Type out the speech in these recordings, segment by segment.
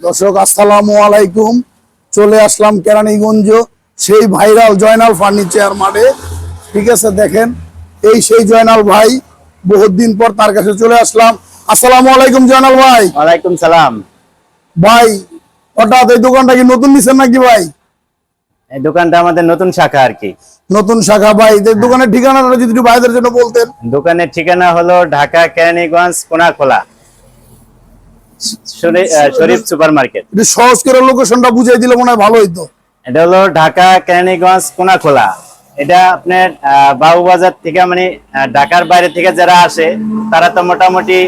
দর্শক আসসালামু আলাইকুম। চলে আসলাম কেরানীগঞ্জ সেই ভাইরাল জয়নাল ফার্নিচার মাঠে। ঠিক আছে দেখেন এই সেই জয়নাল ভাই বহুত দিন পর তার কাছে চলে আসলাম। আসসালামু আলাইকুম জয়নাল ভাই। ওয়ালাইকুম সালাম। ভাই হঠাৎ এই দোকানটা কি নতুন নিছেন নাকি ভাই? এই দোকানটা আমাদের নতুন শাখা আর কি। নতুন শাখা ভাই দোকানের ঠিকানাটা যদি ভাইদের জন্য বলতেন। দোকানের ঠিকানা হলো ঢাকা কেরানীগঞ্জ কোনাখোলা। শরীফ সুপার মার্কেট একটু সহজ করে লোকেশনটা বুঝাই দিলে মনে হয় ভালো হইতো এটা হলো ঢাকা কেরানীগঞ্জ কোনাখোলা। এটা আপনার আহ, বাবুবাজার থেকে মানে ঢাকার বাইরে থেকে যারা আসে তারা তো মোটামুটি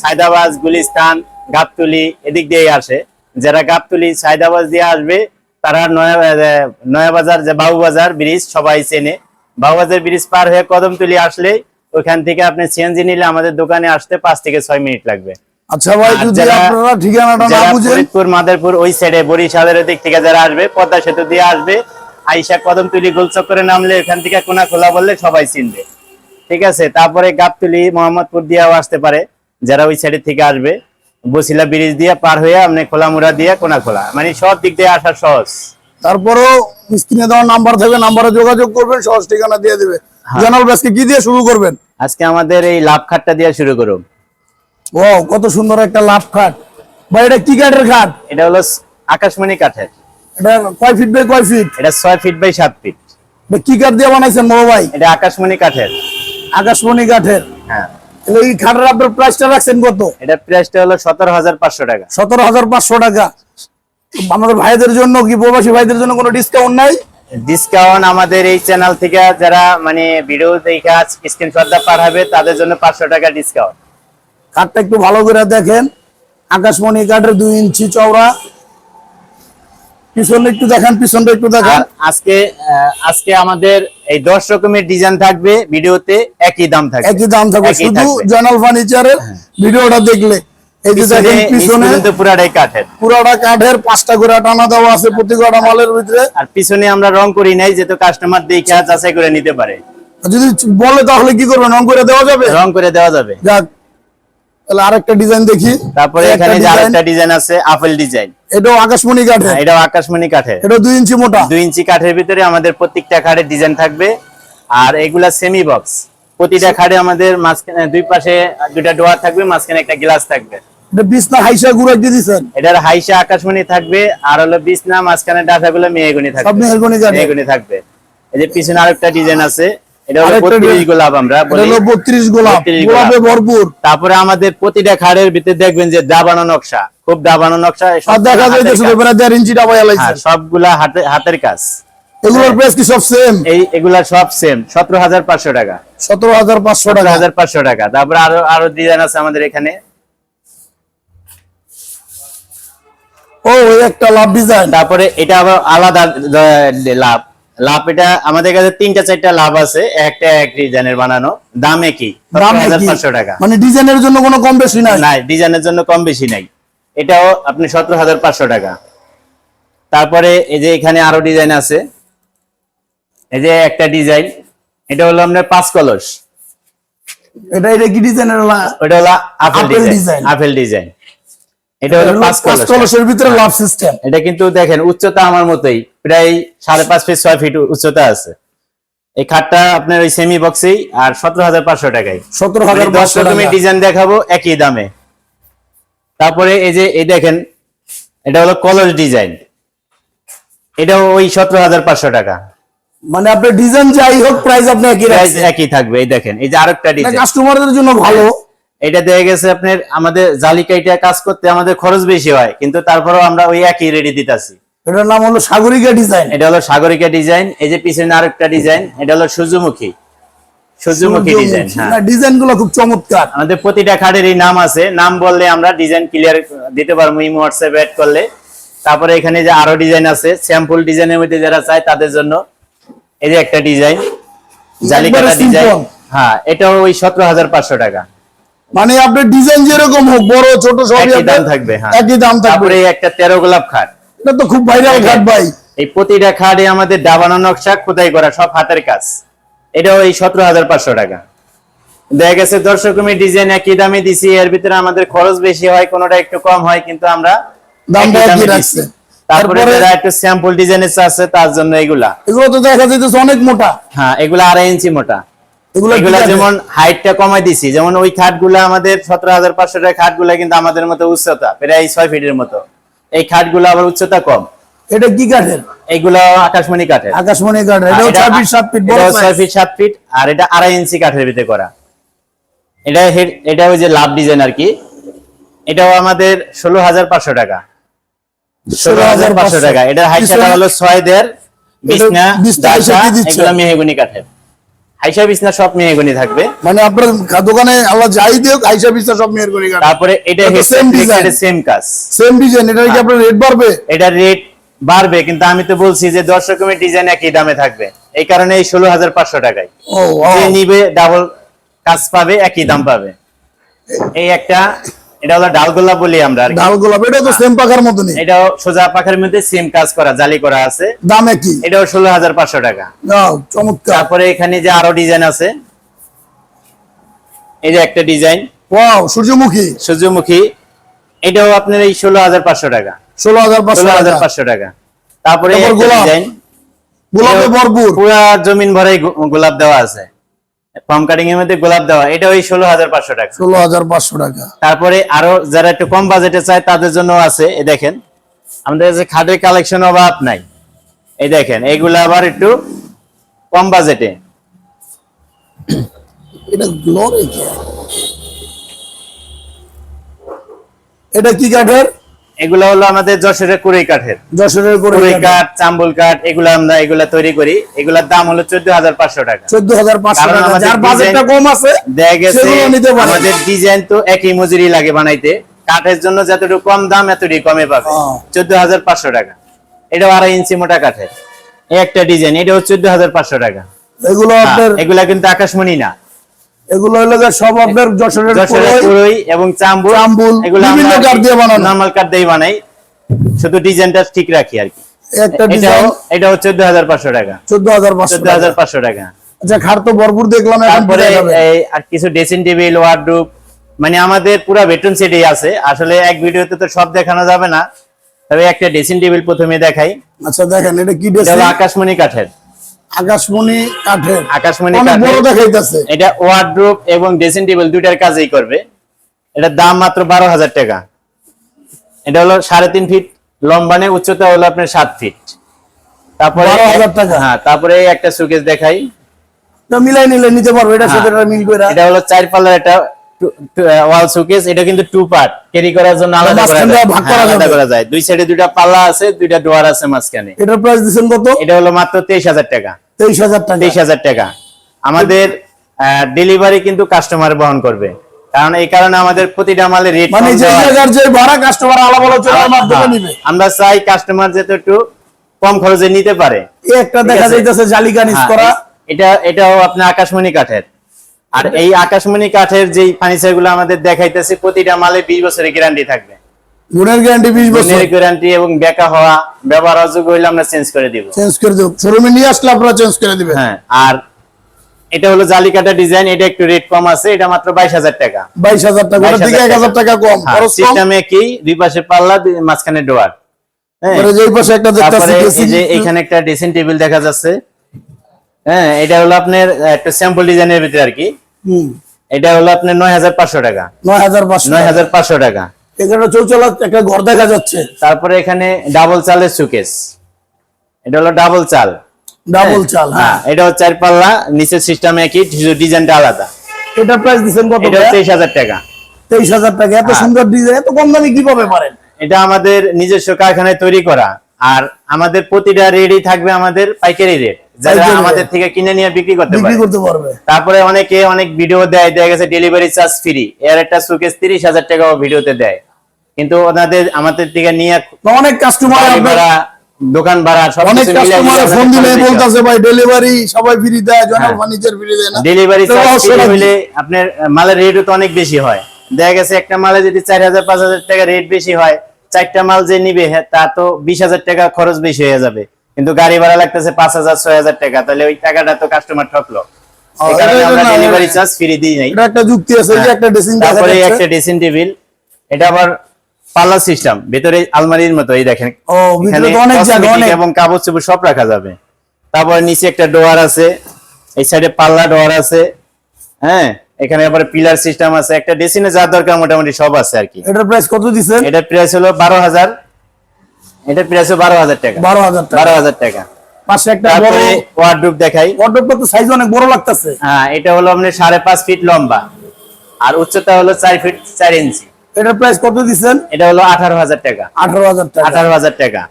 সায়দাবাজ গুলিস্তান গাবতুলি এদিক দিয়েই আসে। যারা গাবতুলি সায়দাবাজ দিয়ে আসবে তারা নয়া নয়াবাজার যে বাবুবাজার ব্রিজ সবাই চেনে। বাবুবাজার ব্রিজ পার হয়ে কদমতুলি আসলে ওখান থেকে আপনি সিএনজি নিলে আমাদের দোকানে আসতে পাঁচ থেকে ছয় মিনিট লাগবে। আচ্ছা ভাই যদি আপনারা ঠিকানাটা না বুঝেন। ফরিদপুর মাদারপুর ওই সাইডে বরিশালের দিক থেকে যারা আসবে পদ্মা সেতু দিয়ে আসবে আইসা কদমতুলি গোলচক্করে নামলে এখান থেকে কোনা খোলা বললে সবাই চিনবে। ঠিক আছে? তারপরে গাবতুলি মোহাম্মদপুর দিয়েও আসতে পারে যারা ওই সাইডে থেকে আসবে। বসিলা ব্রিজ দিয়ে পার হয়ে আপনি খোলামুড়া দিয়ে কোনা খোলা। মানে সব দিক দিয়ে আসা সহজ। তারপরেও স্ক্রিনে দেওয়া নাম্বার থাকবে নাম্বারে যোগাযোগ করবেন সহজ ঠিকানা দিয়ে দেবে। জয়নাল ব্যাসকে কি দিয়ে শুরু করবেন? আজকে আমাদের এই লাভ খাটটা দিয়ে শুরু করুন। ও কত সুন্দর একটা লাভ খাট। ভাই এটা কি কাঠের খাট? এটা হলো আকাশমণি কাঠের। এটা কয় ফিট বাই কয় ফিট এটা ছয় ফিট বাই সাত ফিট কি কাঠ দিয়ে বানাইছেন বড় ভাই? এটা আকাশমণি কাঠের। আকাশমণি কাঠের। হ্যাঁ। এই খাটের আপনার প্রাইসটা রাখছেন কত? এটা প্রাইসটা হলো টাকা। সতেরো হাজার পাঁচশো টাকা। আমাদের ভাইদের জন্য কি প্রবাসী ভাইদের জন্য কোনো ডিসকাউন্ট নাই? ডিসকাউন্ট আমাদের এই চ্যানেল থেকে যারা মানে ভিডিও দেখে স্ক্রিনশটটা পাঠাবে তাদের জন্য পাঁচশো টাকা ডিসকাউন্ট খাটটা একটু ভালো করে দেখেন। আকাশমণি কাঠের দুই ইঞ্চি চওড়া। পিছনে একটু দেখেন পিছনটা একটু দেখেন। আজকে আজকে আমাদের এই দশ রকমের ডিজাইন থাকবে ভিডিওতে একই দাম থাকবে। একই দাম থাকবে শুধু। জয়নাল ফার্নিচারের ভিডিওটা দেখলে। এই যে দেখেন পিছনে পিছনে পুরাটাই কাঠের। পুরাটা কাঠের পাঁচটা করে টানা দেওয়া আছে প্রতি কটা মালের ভিতরে। আর পিছনে আমরা রং করি নাই যেহেতু কাস্টমার দেখে যাচাই করে নিতে পারে। যদি বলে তাহলে কি করবেন? রং করে দেওয়া যাবে? রং করে দেওয়া যাবে। যাক তাহলে আরেকটা ডিজাইন দেখি। তারপরে এখানে যে আরেকটা ডিজাইন আছে আপেল ডিজাইন এটাও আকাশমণি কাঠের। এটাও আকাশমণি কাঠের। এটা ইঞ্চি মোটা। ইঞ্চি কাঠের ভিতরে আমাদের প্রত্যেকটা খাটের ডিজাইন থাকবে। আর এগুলা সেমি বক্স প্রতিটা খাটে আমাদের মাঝখানে দুই পাশে দুইটা ডোয়ার থাকবে মাঝখানে একটা গ্লাস থাকবে। এটা বিছনা হাইসা গুড়া দিয়ে এটার হাইসা আকাশমণি থাকবে আর হলো বিছনা মাঝখানে ডাটাগুলো মেয়েগুনি সব থাকবে মেহগনি থাকবে। এই যে পিছনে আরেকটা ডিজাইন আছে। এটা হলো আরেকটা বত্রিশ design। গোলাপ আমরা এটা হলো বত্রিশ গোলাপ। গোলাপে। ভরপুর। তারপরে আমাদের প্রতিটা খাড়ের ভিতরে দেখবেন যে দাবানো নকশা খুব দাবানো নকশা। সবগুলা দেখা যায় ইঞ্চি হ্যাঁ, লাইছে সবগুলা হাতে হাতের কাজ। এগুলোর প্রাইস কি সব সেম এই এগুলা সব সেম সতেরো হাজার পাঁচশো টাকা। সতেরো হাজার পাঁচশো সতেরো টাকা। হাজার পাঁচশো টাকা। তারপরে আরও আরও ডিজাইন আছে আমাদের এখানে। ও ওই একটা লাভ ডিজাইন তারপরে এটা আবার আলাদা লাভ। লাভ এটা আমাদের কাছে তিনটা চারটা লাভ আছে। একটা এক ডিজাইনের বানানো। দাম একই দাম পাঁচশো টাকা। মানে ডিজাইনের জন্য কোনো কম বেশি নাই? নাই ডিজাইনের জন্য কম বেশি নাই। এটাও আপনি সতেরো হাজার পাঁচশো টাকা। তারপরে এই যে এখানে আরও ডিজাইন আছে। এই যে একটা ডিজাইন এটা হলো আপনার পাঁচ কলস। এটা এটা কি ডিজাইনের ওটা হলো apple apple design. Apple design. এটা হলো পাঁচ কলসের ভিতরে লাভ সিস্টেম। এটা কিন্তু দেখেন উচ্চতা আমার মতোই। প্রায় সাড়ে পাঁচ ফিট ছয় ফিট উচ্চতা আছে। এই খাটটা আপনার ওই সেমি বক্সেই আর সতেরো হাজার পাঁচশো টাকায়। সতেরো হাজার পাঁচশো রকমের টাকা। ডিজাইন দেখাবো একই দামে। তারপরে এই যে এই দেখেন এটা হলো কলস ডিজাইন এটাও ওই সতেরো হাজার পাঁচশো টাকা। মানে আপনার ডিজাইন যাই হোক প্রাইস আপনি একই প্রাইস একই থাকবে এই দেখেন এই যে আরেকটা ডিজাইন কাস্টমারদের জন্য ভালো। এটা দেখা গেছে আপনার আমাদের জালিকাইটা কাজ করতে আমাদের খরচ বেশি হয় কিন্তু তারপরেও আমরা ওই একই রেডি দিতেছি। এটার নাম হলো সাগরিকা ডিজাইন এটা হলো সাগরিকা ডিজাইন এই যে পিছনে আরেকটা ডিজাইন এটা হলো সূর্যমুখী। সূর্যমুখী ডিজাইন হ্যাঁ। খুব চমৎকার। আমাদের প্রতিটা খাটেরই নাম আছে নাম বললে আমরা ডিজাইন ক্লিয়ার দিতে পারব ইমো হোয়াটসঅ্যাপ অ্যাড করলে। তারপরে এখানে যে আরও ডিজাইন আছে স্যাম্পল ডিজাইনের মধ্যে যারা চায় তাদের জন্য এই যে একটা ডিজাইন জালিকাটা ডিজাইন হ্যাঁ এটাও ওই সতেরো হাজার পাঁচশো টাকা। মানে আপনার ডিজাইন যেরকম হোক বড় ছোট দাম থাকবে হ্যাঁ। একই দাম থাকবে। তারপরে একটা তেরো গোলাপ খাট। এটা তো খুব ভাইরাল ঘাট ভাই। এই প্রতিটা খাটে আমাদের ডাবানো নকশা খোদাই করা সব হাতের কাজ। এটাও এই সতেরো হাজার পাঁচশো টাকা। দেখা গেছে দর্শক আমি ডিজাইন একই দামে দিছি এর ভিতরে আমাদের খরচ বেশি হয় কোনোটা একটু কম হয় কিন্তু আমরা দামটা একই দামে একই দিছি। রাখছে। তারপরে তারপরে- যারা একটু স্যাম্পল ডিজাইনের আছে তার জন্য এগুলা। এগুলো তো দেখা যাইতেছে অনেক মোটা। হ্যাঁ এগুলা আড়াই ইঞ্চি মোটা। এগুলো কি এগুলা যেমন হাইটটা কমাই দিছি যেমন ওই খাটগুলা আমাদের সতেরো হাজার পাঁচশো টাকা খাটগুলা কিন্তু আমাদের মতো উচ্চতা প্রায় ছয় ফিটের মতো। এই খাটগুলো আবার উচ্চতা কম? এটা কি কাঠের এইগুলো আকাশমণি কাঠের। আকাশমণি কাঠের। এটা- চার ফিট সাত ফিট বড় এটাও ছয় size। ফিট সাত ফিট আর এটা আড়াই ইঞ্চি কাঠের ভিতরে করা। এটা এটা ওই যে লাভ ডিজাইন আর কি। এটাও আমাদের ষোলো হাজার পাঁচশো টাকা। ষোলো হাজার পাঁচশো টাকা। এটার পিছনে- হলো ছয় দেড় বিছনা দাসা? এগুলো মেহগুনি কাঠের। হাইসা বিছনা সব মেহগুনি থাকবে। মানে আপনার দোকানে আল্লাহ যাই দিও আইসা পিসা সব মেয়ের তারপরে এটা এটা তো সেম কাজ। সেম ডিজাইন এটা কি আপনার রেট বাড়বে? এটা রেট বাড়বে কিন্তু আমি তো বলছি যে দশ রকমের ডিজাইন একই দামে থাকবে। এই কারণে এই ষোলো হাজার পাঁচশো টাকায়। যে নিবে ডাবল কাজ পাবে একই দাম পাবে। এই একটা এটা হলো বলি আমরা এটা তো সেম পাখার মতনই। এটাও সোজা পাখার মধ্যে সেম কাজ করা জালি করা আছে। দামে কি? এটাও ষোলো হাজার পাঁচশো টাকা। চমৎকার। তারপরে এখানে যে আরও ডিজাইন আছে এই যে একটা ডিজাইন ওয়াও সূর্যমুখী। সূর্যমুখী এটাও আপনার এই ষোলো হাজার পাঁচশো টাকা। ষোলো হাজার ষোলো হাজার পাঁচশো টাকা। তারপরে গোলাপ। ডিজাইন গোলাপে ভরপুর। পুরা জমিন ভরে গোলাপ দেওয়া আছে। ফর্ম কাটিং এর মধ্যে গোলাপ দেওয়া এটা ওই ষোলো হাজার পাঁচশো টাকা। ষোলো হাজার পাঁচশো টাকা। তারপরে আরও যারা একটু কম বাজেটে চায় তাদের জন্য আছে এই দেখেন। আমাদের কাছে খাটের কালেকশন অভাব নাই। এই দেখেন এইগুলো আবার একটু কম বাজেটে এটা গ্লোরি এটা কি কাঠের? এগুলো হলো আমাদের যশোরের কুড়ি কাঠের। যশোরের কুড়ি কাঠ চাম্বুল কাঠ এগুলো আমরা এগুলা তৈরি করি। এগুলার দাম হলো চোদ্দ হাজার পাঁচশো টাকা। চোদ্দ হাজার পাঁচশো টাকা। যার বাজেটটা কম আছে দেখা গেছে। আমাদের ডিজাইন তো একই মজুরি লাগে বানাইতে। কাঠের জন্য যতটুকু কম দাম এতটুকু কমে পাবে। হ্যাঁ। চোদ্দ হাজার পাঁচশো টাকা। এটা আড়াই ইঞ্চি মোটা কাঠের। একটা ডিজাইন এটাও চোদ্দ হাজার পাঁচশো টাকা। এগুলো হ্যাঁ, এগুলা কিন্তু আকাশমণি না। এগুলো হলো যে সব আপনার যশোরের পুরোই এবং চাম্বুল। চাম্বুল, বিভিন্ন কাঠ দিয়ে বানানো। নর্মাল কাঠ দিয়ে বানাই। শুধু ডিজাইনটা ঠিক রাখি আর কি। একটা ডিজাইন। টাকা। আচ্ছা খাট তো ভরপুর দেখলাম এখন আর কিছু ড্রেসিং টেবিল ওয়ার্ডরোব মানে আমাদের পুরো বেডরুম সেটই আছে। আসলে এক ভিডিওতে তো সব দেখানো যাবে না। তবে একটা ড্রেসিং টেবিল প্রথমে দেখাই। আচ্ছা দেখেন এটা কি আকাশমণি কাঠের। আকাশমণি কাঠের। আকাশমণি বড় দেখাইতেছে। এটা ওয়ার্ডরোব এবং ড্রেসিং টেবিল দুইটার কাজেই করবে। এটার দাম মাত্র বারো হাজার টাকা। এটা হলো সাড়ে তিন ফিট লম্বা নেই উচ্চতা হলো আপনার সাত ফিট তারপরে হ্যাঁ তারপরে একটা সুকেস দেখাই। মিলাই নিলে নিতে পারব এটা সাথে হ্যাঁ। এটা মিল করে এটা হলো চার পাল্লার একটা ওয়াল শোকেস এটা কিন্তু টু পার্ট ক্যারি করার জন্য আলাদা করা মাঝখানটা যায়। ভাগ হ্যাঁ, করা আলাদা করা যায়। দুই সাইডে দুইটা পাল্লা আছে দুইটা ডোয়ার আছে মাঝখানে। এটার প্রাইস দিচ্ছেন কত? এটা হলো মাত্র তেইশ হাজার টাকা। তেইশ হাজার টাকা। তেইশ হাজার টাকা। আমাদের ডেলিভারি কিন্তু কাস্টমার বহন করবে। কারণ এই কারণে আমাদের প্রতিটা মালের রেট মানে যে জায়গার যে ভাড়া কাস্টমার আলাপ আলোচনার। মাধ্যমে নিবে। আমরা চাই কাস্টমার যাতে একটু কম খরচে নিতে পারে। একটা দেখা যাইতেছে জালিকা হ্যাঁ, করা। এটা এটাও আপনার আকাশমণি কাঠের। আর এই আকাশমণি কাঠের যে ফার্নিচারগুলো আমাদের দেখাইতেছে প্রতিটা মালে বিশ বছরের গ্যারান্টি থাকবে। গুণের গ্যারান্টি বিশ বছর। গ্যারান্টি এবং বেকা হওয়া ব্যবহার অযোগ্য হইলে আমরা চেঞ্জ করে দিব। চেঞ্জ করে দেবো। শোরুমে নিয়ে আসলে আপনারা চেঞ্জ করে দিবেন। হ্যাঁ আর এটা হলো জালিকাটা ডিজাইন এটা একটু রেট কম আছে এটা মাত্র বাইশ হাজার টাকা। টাকা থেকে কম। হ্যাঁ, খরচ কম। সিস্টেমে কি দুই পাশে পাল্লা মাঝখানে ডোয়ার হ্যাঁ। পাশে একটা দেখতেছি এখানে একটা ড্রেসিং টেবিল দেখা যাচ্ছে। হ্যাঁ এটা হলো আপনার একটা স্যাম্পল ডিজাইনের ভিতরে আর কি এটা হলো আপনার নয় হাজার পাঁচশো টাকা। নয় হাজার পাঁচশো নয় হাজার পাঁচশো টাকা। এখানে চৌচালা একটা ঘর দেখা যাচ্ছে। তারপরে এখানে ডাবল চালের সুকেস এটা হলো ডাবল চাল। ডাবল চাল হ্যাঁ। হ্যাঁ এটা হচ্ছে চার পাল্লা নিচের সিস্টেম একই ডিজাইনটা আলাদা। এটা প্রাইস দিচ্ছেন কত এটা তেইশ হাজার টাকা। তেইশ হাজার টাকা। এত হ্যাঁ। সুন্দর ডিজাইন এত কম দামে কীভাবে পারেন? এটা আমাদের নিজস্ব কারখানায় তৈরি করা। আর আমাদের প্রতিটা রেটই থাকবে আমাদের পাইকারি রেট যারা। আমাদের থেকে কিনে নিয়ে বিক্রি করতে বিক্রি করতে পারবে। তারপরে অনেকে অনেক ভিডিও দেয় দেখা গেছে ডেলিভারি চার্জ ফ্রি এর একটা সুকেস তিরিশ হাজার টাকাও ভিডিওতে দেয়। কিন্তু ওনাদের আমাদের থেকে নিয়ে অনেক কাস্টমার দোকান ভাড়া সব অনেক কাস্টমার ফোন দিলে বলতাছে ভাই ডেলিভারি সবাই ফ্রি দেয় হ্যাঁ। ফার্নিচার ফ্রি দেয় না? ডেলিভারি চার্জ লাগবে। আপনার মালের রেটও তো অনেক বেশি হয়। দেখা গেছে একটা মালে যদি চার হাজার পাঁচ হাজার টাকা রেট বেশি হয় চারটা মাল যে নিবে হ্যাঁ, তা তো বিশ হাজার টাকা খরচ বেশি হয়ে যাবে। কিন্তু গাড়ি ভাড়া লাগতেছে পাঁচ হাজার ছয় হাজার টাকা। তাহলে ওই টাকাটা তো কাস্টমার ঠকলো। ও, এই কারণে এটা আমরা ডেলিভারি চার্জ ফ্রি দিই নাই। একটা যুক্তি আছে যে একটা ড্রেসিং হ্যাঁ। তারপরে একটা ড্রেসিং টেবিল এটা আবার পাল্লা সিস্টেম ভিতরে আলমারির মতো এই দেখেন। ও ভিতরে অনেক জায়গা অনেক। এবং কাপড় চোপড় সব রাখা যাবে। তারপরে নিচে একটা ডোয়ার আছে। এই সাইডে পাল্লা ডোয়ার আছে। হ্যাঁ এখানে আবার পিলার সিস্টেম আছে। একটা ডেসিনে যা দরকার মোটামুটি সব আছে আর কি। এটার প্রাইস কত দিচ্ছেন? এটার প্রাইস হলো বারো হাজার। প্রাইস বারো হাজার টাকা। বারো হাজার টাকা। বারো হাজার টাকা। পাশে একটা বড় ওয়ার্ডরোব দেখাই। ওয়ার্ডরোবটা তো সাইজ অনেক বড় লাগতেছে। হ্যাঁ এটা হলো সাড়ে পাঁচ ফিট লম্বা। আর উচ্চতা হলো চার ফিট চার ইঞ্চি এটার প্রাইস কত দিচ্ছেন? এটা হলো আঠারো হাজার টাকা। আঠারো হাজার টাকা। আঠারো হাজার টাকা।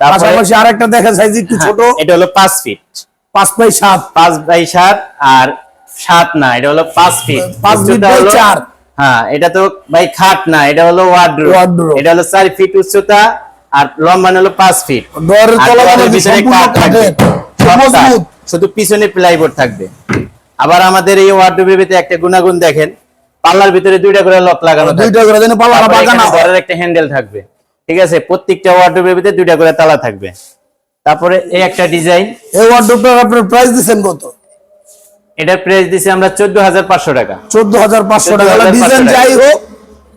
তারপরে পাশাপাশি আরেকটা দেখা সাইজ একটু হ্যাঁ, ছোট। এটা হলো পাঁচ ফিট পাঁচ বাই সাত। পাঁচ বাই সাত আর সাত না এটা হলো পাঁচ ফিট পাঁচ ফিট বাই হলো- চার। হ্যাঁ এটা তো ভাই খাট না এটা হলো ওয়ার্ডরোব এটা হলো চার ফিট উচ্চতা আর লম্বা হলো পাঁচ ফিট। মজবুত। শুধু পিছনে প্লাইবোর্ড থাকবে। আবার আমাদের এই ওয়ার্ডরোবের ভিতরে একটা গুণাগুণ দেখেন। পাল্লার ভিতরে দুইটা করে লক লাগানো দুইটা করে যেন পাল্লা তারপরে না হয়। ঘরের একটা হ্যান্ডেল থাকবে। ঠিক আছে? প্রত্যেকটা ওয়ার্ডরোবের ভিতরে দুইটা করে তালা থাকবে। তারপরে এই একটা ডিজাইন এই ওয়ার্ডরোবটার আপনার প্রাইস দিচ্ছেন কত? এটার প্রাইস দিছি আমরা চোদ্দ হাজার পাঁচশো টাকা। চোদ্দ হাজার পাঁচশো টাকা। ডিজাইন যাই হোক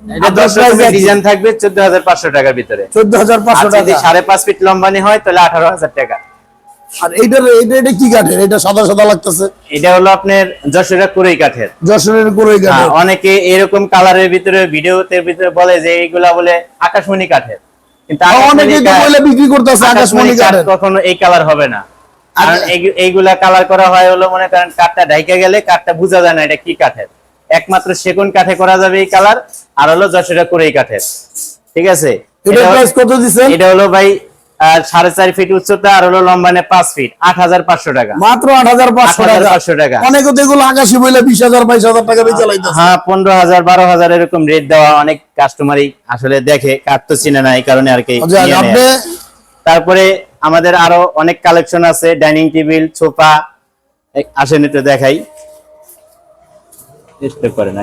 এটা রকমের ডিজাইন থাকবে টাকার ভিতরে। যদি ফিট লম্বানি হয় তাহলে আঠারো হাজার টাকা। আর এইটার এটা এটা কি কাঠের? এটা সাদা সাদা লাগতেছে। এটা হলো আপনার যশোরের কুড়ি কাঠের। যশোরের কোরই কাঠের। অনেকে এরকম কালারের ভিতরে ভিডিওতে ভিতরে বলে যে এইগুলা বলে আকাশমণি কাঠের। কিন্তু তো বলে বিক্রি করতেছে আকাশমণি কাঠ কখনো এই কালার হবে না। কারণ এই- এইগুলা কালার করা হয় হলো মনে করেন কাঠটা ঢাইকা গেলে কাঠটা বোঝা যায় না এটা কি কাঠের। একমাত্র সেগুন কাঠে করা যাবে এই কালার আর হলো যশোরের কুড়ি কাঠের। ঠিক আছে? এটা প্রাইস হলো- কত দিচ্ছেন? এটা হলো ভাই সাড়ে চার ফিট উচ্চতা আর হলো লম্বানে পাঁচ ফিট আট হাজার পাঁচশো টাকা। মাত্র আট হাজার পাঁচশো টাকা। 8,500 টাকা। অনেকে তো এগুলো আকাশি বইলে বিশ হাজার বাইশ হাজার টাকা বেচে হ্যাঁ পনেরো হাজার বারো হাজার এরকম রেট দেওয়া অনেক কাস্টমারই আসলে দেখে কাঠ তো চিনে না এই কারণে আর কি। আপনি তারপরে আমাদের আরও অনেক কালেকশন আছে ডাইনিং টেবিল সোফা আসেন একটু দেখাই। চেষ্টা করেন।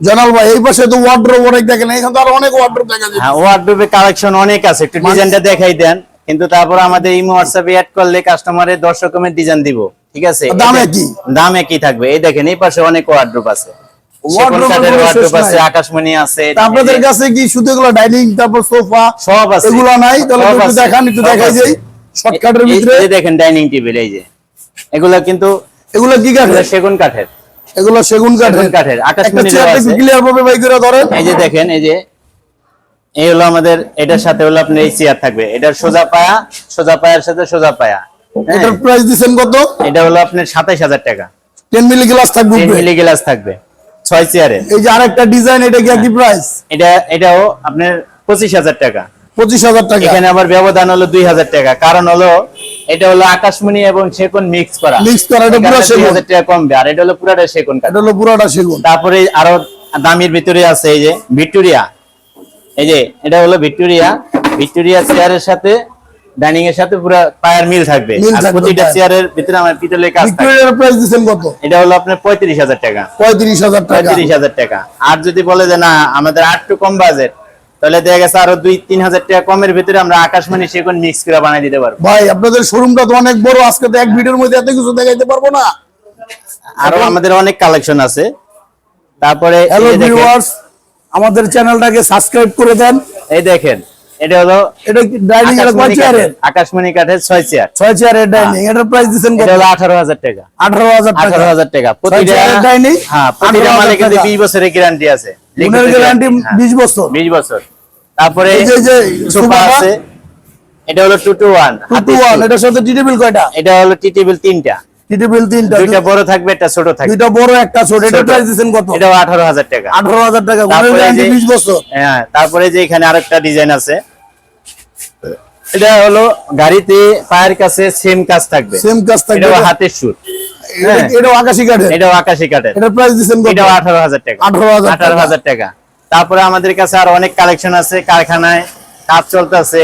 জানাল ভাই এই পাশে তো ওয়ার্ড্রোব অনেক দেখেন এখানে তো আরও অনেক ওয়ার্ড্রোব দেখা যায় হ্যাঁ ওয়ার্ডরোবে কালেকশন অনেক আছে একটু ডিজাইনটা দেখাই দেন। কিন্তু তারপর আমাদের ইমো হোয়াটসঅ্যাপে অ্যাড করলে কাস্টমারের দশ রকমের ডিজাইন দিব ঠিক আছে? দাম একই? দাম একই থাকবে। এই দেখেন এই পাশে অনেক ওয়ার্ডরোব আছে। আকাশমণি আছে তা আপনাদের কাছে কি শুধু এগুলো ডাইনিং তারপর সোফা সব আছে। এগুলো নাই? তাহলে একটু দেখান একটু দেখাই যাই শর্টকাটের ভিতরে। দেখেন ডাইনিং টেবিল এই যে। এগুলা কিন্তু এগুলো কি কাঠের? সেগুন কাঠের। এগুলো সেগুন কাঠের। কাঠের আকাশমণি। ক্লিয়ার ভাবে বাই করে ধরেন। এই যে দেখেন এই যে এই হলো আমাদের এটার সাথে হলো এই চেয়ার থাকবে। এটার সোজা পায়া সোজা পায়ার সাথে সোজা পায়া। হ্যাঁ, এটার প্রাইস দিচ্ছেন কত? এটা হলো আপনার সাতাইশ হাজার টাকা। টেন মিলি গ্লাস থাকবে তিন উপরে। মিলি গ্লাস থাকবে ছয় চেয়ারের এই যে আরেকটা ডিজাইন এটা কি একই প্রাইস এটা এটাও আপনার পঁচিশ হাজার টাকা। পঁচিশ হাজার টাকা। এখানে আবার ব্যবধান হলো দুই হাজার টাকা। কারণ হলো এটা হলো আকাশমণি এবং সেগুন মিক্স করা। Mix করা, এটা পুরো সেগুন। টাকা কমবে আর এটা হলো পুরাটা সেগুন কাঠ। এটা হলো পুরাটা সেগুন। তারপরে আরও দামির ভিতরে আছে এই যে ভিক্টোরিয়া। এই যে এটা হলো ভিক্টোরিয়া। ভিক্টোরিয়া চেয়ারের সাথে ডাইনিং এর সাথে পুরো পায়ার মিল থাকবে। প্রতিটা চেয়ারের ভিতরে আমার পিতলের কাজ ভিক্টোরিয়ার প্রাইস দিচ্ছেন কত? এটা হলো আপনার পঁয়ত্রিশ হাজার টাকা। পঁয়ত্রিশ হাজার টাকা। পঁয়ত্রিশ হাজার টাকা। আর যদি বলে যে না আমাদের আর একটু কম বাজেট তাহলে দেখা গেছে আরও দুই তিন হাজার টাকা কমের ভিতরে আমরা আকাশমণি সেগুন মিক্স করে বানিয়ে দিতে পারব। ভাই আপনাদের শোরুমটা তো অনেক বড় আজকে তো এক ভিডিওর মধ্যে এত কিছু দেখাইতে পারব না। আরও আমাদের অনেক কালেকশন আছে। তারপরে হ্যালো ভিউয়ার্স আমাদের চ্যানেলটাকে সাবস্ক্রাইব করে দেন। এই দেখেন এটা হলো এটা কি ডাইনিং এর কয় চেয়ারের কাঠের আকাশমণি কাঠের ছয় চেয়ার চেয়ারের ডাইনিং এটার প্রাইস দিচ্ছেন কত? এটা হলো আঠারো হাজার টাকা। প্রতিটা হ্যাঁ প্রতিটা মালিকের বছরের গ্যারান্টি আছে। গ্যারান্টি বছর। বছর। তারপরে এই যে সোফা আছে। এটা হলো two two one two two one এটার সাথে টি টেবিল কয়টা? এটা হলো টি টেবিল তিনটা। টি টেবিল তিনটা দুইটা বড় থাকবে একটা ছোট থাকবে। দুইটা বড় একটা ছোট। এটার প্রাইস দিচ্ছেন কত? এটাও আঠারো হাজার টাকা। গ্যারান্টি বছর। হ্যাঁ তারপরে যে এখানে আরেকটা ডিজাইন আছে। এটা হলো গাড়িতে পায়ের কাছে সেম কাজ থাকবে। সেম কাজ থাকবে। হাতের সুট হ্যাঁ। এটা- এটাও আকাশি কাঠের। এটাও কাঠের। প্রাইস হাজার টাকা। 18,000 আঠারো হাজার টাকা। তারপরে আমাদের কাছে আরও অনেক কালেকশন আছে কারখানায় কাজ চলতেছে।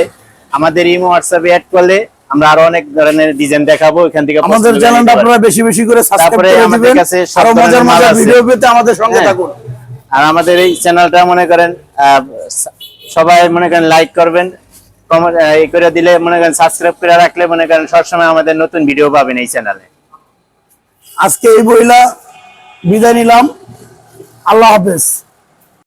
আমাদের ইমো হোয়াটসঅ্যাপে অ্যাড করলে আমরা আরও অনেক ধরনের ডিজাইন দেখাবো এখান থেকে আমাদের চ্যানেলটা আপনারা বেশি বেশি করে সাবস্ক্রাইব করে আমাদের দিবেন। কাছে আরও মজার মজার ভিডিও পেতে আমাদের সঙ্গে হ্যাঁ। থাকুন। আর আমাদের এই চ্যানেলটা মনে করেন আহ, সবাই মনে করেন লাইক করবেন। কমেন্ট এই করে দিলে মনে করেন সাবস্ক্রাইব করে রাখলে মনে করেন সবসময় আমাদের নতুন ভিডিও পাবেন এই চ্যানেলে আজকে এই বইলা বিদায় নিলাম। আল্লাহ হাফেজ।